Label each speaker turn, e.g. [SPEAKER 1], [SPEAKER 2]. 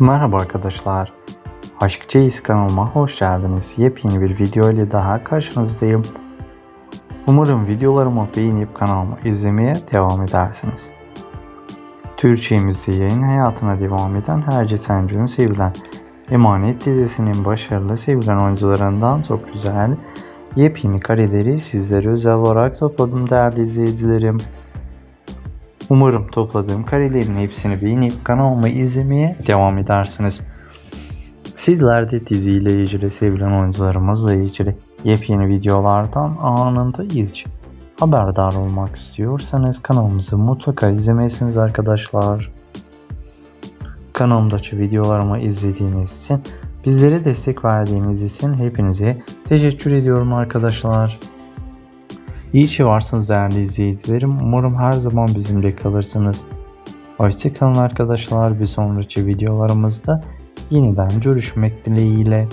[SPEAKER 1] Merhaba arkadaşlar. Aşkçıyız kanalıma hoş geldiniz. Yepyeni bir video ile daha karşınızdayım. Umarım videolarımı beğenip kanalımı izlemeye devam edersiniz. Türkçemizde yayın hayatına devam eden Herce Sencü'nün sevilen Emanet dizisinin başarılı sevilen oyuncularından çok güzel yepyeni kareleri sizlere özel olarak topladım değerli izleyicilerim. Umarım topladığım karelerin hepsini beğenip kanalımı izlemeye devam edersiniz. Sizler de diziyle ilgili sevilen oyuncularımızla ilgili yepyeni videolardan anında ilk haberdar olmak istiyorsanız kanalımızı mutlaka izlemesiniz arkadaşlar. Kanalımdaki videolarımı izlediğiniz için bizlere destek verdiğiniz için hepinize teşekkür ediyorum arkadaşlar. İyi ki varsınız değerli izleyicilerim. Umarım her zaman bizimle kalırsınız. Hoşçakalın arkadaşlar. Bir sonraki videolarımızda yeniden görüşmek dileğiyle.